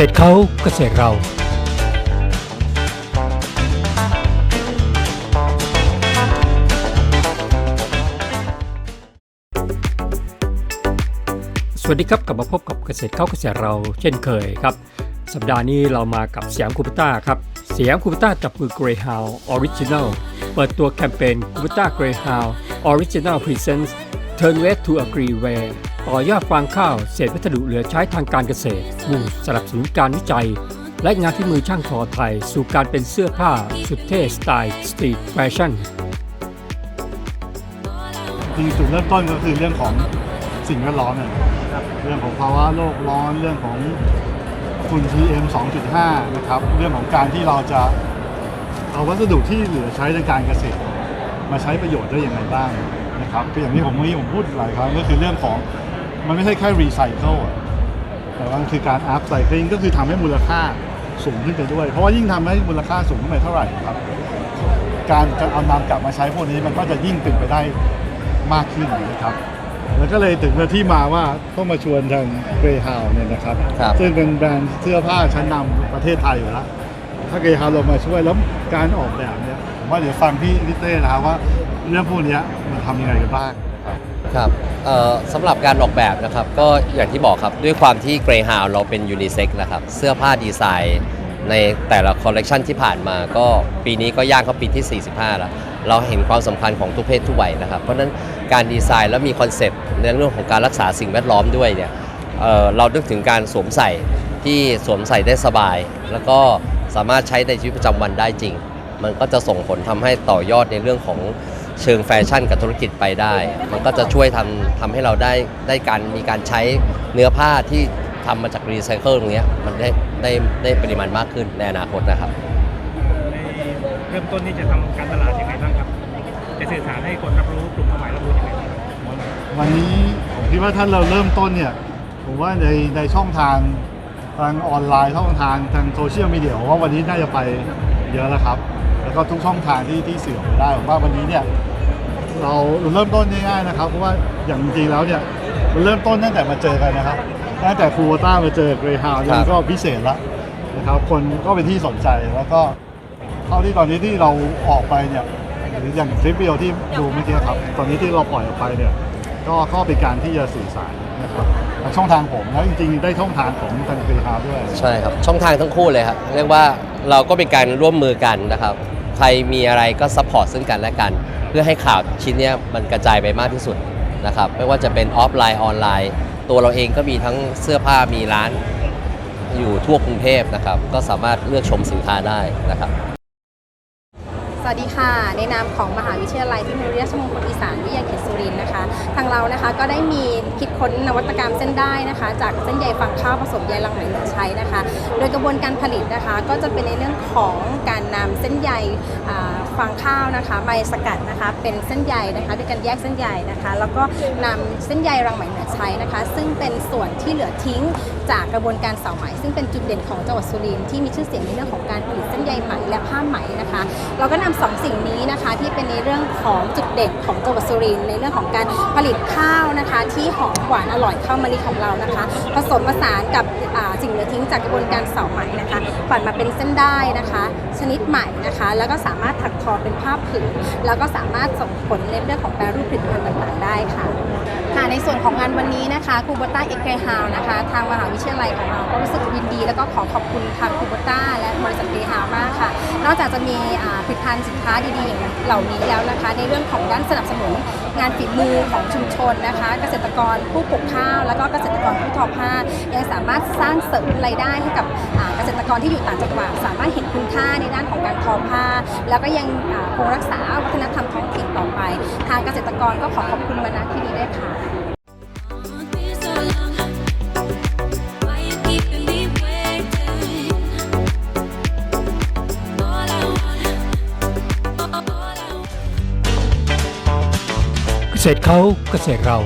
ษตรเขาเกษตรเราสวัสดีครับกลับมาพบกับเกษตรเข้าเกษตรเราเช่นเคยครับ สัปดาห์นี้เรามากับเสียามคูปต้าครับ เสียามคูปต้าจับมือ Greyhound Original เปิดตัวแคมเปญคูปต้า Greyhound Original Presents Turn West to Agree-Ware ต่อยอดฟางข้าวเศษวัสดุเหลือใช้ทางการเกษตรมุ่งสนับสนุนการวิจัย และงานที่มือช่างทอไทย สู่การเป็นเสื้อผ้า สุดเท่สไตล์สตรีทแฟชั่นจริงๆจุดเริ่มต้นก็คือเรื่องของสิ่งแวดล้อมเนี่ยนะครับเรื่องของภาวะโลกร้อนเรื่องของฝุ่น PM 2.5 นะครับ เรื่องของการที่เราจะเอาวัสดุที่เหลือใช้ในการเกษตร มาใช้ประโยชน์ได้อย่างไรบ้างนะครับคืออย่างที่ผมเมื่อกี้ผมพูดหลายครั้งก็คือเรื่องของ มันไม่ใช่แค่รีไซเคิลอะแต่ว่ามันคือการอัพไซคลิงก็คือทำให้มูลค่าสูงขึ้นไปด้วย เพราะว่ายิ่งทำให้มูลค่าสูงขึ้นไปเท่าไหร่ครับ การจะเอานำกลับมาใช้พวกนี้มันก็จะยิ่งเป็นไปได้มากขึ้นนะครับ แล้วก็เลยถึงที่มาว่าต้องมาชวนทางเกรฮาวเนี่ยนะครับครับซึ่งเป็นแบรนด์เสื้อผ้าชั้นนำประเทศไทยอยู่แล้วถ้าเกรฮาวลงมาช่วยแล้วการออกแบบเนี่ยผมว่าเดี๋ยวฟังพี่ลิเต้นะครับว่าเรื่องพวกเนี้ยมันทำยังไงกันบ้างนะ ครับเอ่อสำหรับการออกแบบนะครับก็อย่างที่บอกครับด้วยความที่ Greyhound เราเป็นยูนิเซ็กนะครับเสื้อผ้าดีไซน์ในแต่ละคอลเลกชันที่ผ่านมาก็ปีนี้ก็ย่างเข้าปีที่ 45 แล้ว เราเห็นความสำคัญของทุกเพศทุกวัยนะครับ เพราะฉะนั้นการดีไซน์แล้วมีคอนเซปต์ในเรื่องของการรักษาสิ่งแวดล้อมด้วยเนี่ยเอ่อเรานึกถึงการสวมใส่ที่สวมใส่ได้สบาย แล้วก็สามารถใช้ในชีวิตประจำวันได้จริง มันก็จะส่งผลทำให้ต่อยอดในเรื่องของ เชิงแฟชั่นกับธุรกิจไปได้ มันก็จะช่วยทำทำให้เราได้ได้การมีการใช้เนื้อผ้าที่ทำมาจากรีไซเคิลตรงเนี้ยมันได้ได้ได้ปริมาณมากขึ้นในอนาคตนะครับในเริ่มต้นนี่จะทำการตลาดยังไงบ้างครับจะสื่อสารให้คนรับรู้กลุ่มเป้าหมายรับรู้ยังไงบ้างครับวันนี้ผมคิดว่าถ้าเราเริ่มต้นเนี่ยผมว่าในในช่องทางทางออนไลน์ช่องทางทางโซเชียลมีเดียผมว่าวันนี้น่าจะไป เยอะแล้วครับ แล้วก็ทุกช่องทางที่ที่สื่อออกไปได้ผมว่าวันนี้เนี่ยเราเราเริ่มต้นง่ายๆนะครับ เพราะว่าอย่างจริงๆแล้วเนี่ยมันเริ่มต้นตั้งแต่มาเจอกันนะครับ ตั้งแต่ครูต้ามาเจอเกรฮาวครับนี่ก็พิเศษแล้วนะครับ คนก็เป็นที่สนใจแล้วก็เท่าที่ตอนนี้ที่เราออกไปเนี่ยหรืออย่างคลิปวิดีโอที่ดูเมื่อกี้ครับ ตอนนี้ที่เราปล่อยออกไปเนี่ย ก็ก็เป็นการที่จะสื่อสารนะครับทาง ช่องทางผมแล้วจริงๆได้ช่องทางของทางเกรฮาวด้วยใช่ครับช่องทางทั้งคู่เลยครับเรียกว่าเราก็เป็นการร่วมมือกันนะครับใครมีอะไรก็ซัพพอร์ตซึ่งกันและกัน เพื่อให้ข่าวชิ้นเนี้ยมันกระจายไปมากที่สุดนะครับไม่ว่าจะเป็นออฟไลน์ออนไลน์ ตัวเราเองก็มีทั้งเสื้อผ้ามีร้านอยู่ทั่วกรุงเทพนะครับก็สามารถเลือกชมสินค้าได้นะครับ สวัสดีค่ะ ในนามของมหาวิทยาลัยเทคโนโลยีราชมงคลอีสานวิทยาเขตสุริน ทางเรานะคะก็ได้มีคิดค้นนวัตกรรมเส้นได้นะคะ จากเส้นใยฟางข้าวผสมใยรังไหมเหลือใช้นะคะ โดยกระบวนการผลิตนะคะ ก็จะเป็นในเรื่องของการนำเส้นใยฟางข้าวนะคะมาสกัดนะคะเป็นเส้นใยนะคะด้วยการแยกเส้นใยนะคะ แล้วก็นำเส้นใยรังไหมเหลือใช้นะคะ ซึ่งเป็นส่วนที่เหลือทิ้งจากกระบวนการเสาไหม ซึ่งเป็นจุดเด่นของจังหวัดสุรินทร์ที่มีชื่อเสียงในเรื่องของการผลิตเส้นใยไหมและผ้าไหมนะคะ เราก็นำสองสิ่งนี้นะคะที่เป็นในเรื่องของจุดเด่นของจังหวัดสุรินทร์ในเรื่องของการผลิตข้าวนะคะที่หอมหวานอร่อยข้าวมะลิของเรานะคะ ผสมผสานกับสิ่งเหลือทิ้งจากกระบวนการเสาไหมนะคะปั่นมาเป็นเส้นได้นะคะ ชนิดใหม่นะคะ แล้วก็สามารถถักทอเป็นผ้าผืนแล้วก็สามารถส่งผลในเรื่องของแปรรูปผลิตภัณฑ์ต่างๆ ได้ค่ะ ค่ะในส่วนของงานวันนี้นะคะคูโบต้าเอ็กเกฮาวนะคะทางมหาวิทยาลัยของเราก็รู้สึกยินดี แล้วก็ขอขอบคุณทางคูโบต้าและบริษัทเกฮาวมากค่ะ นอกจากจะมีผลิตภัณฑ์สินค้าดีๆอย่างเหล่านี้แล้วนะคะ ในเรื่องของด้านสนับสนุนงานฝีมือของชุมชนนะคะ เกษตรกรผู้ปลูกข้าวแล้วก็เกษตร กรผู้ทอผ้ายังสามารถสร้างเสริมรายได้ให้กับเกษตรกรที่อยู่ต่างจังหวัดสามารถเห็นคุณค่าในด้านของการทอผ้า แล้วก็ยังคงรักษาวัฒนธรรมท้องถิ่นต่อไป ทางเกษตรกรก็ขอขอบคุณมาณที่นี้ด้วยค่ะ so long. Why you keeping me waiting? All I want, all I want. เกษตรเขาเกษตรเรา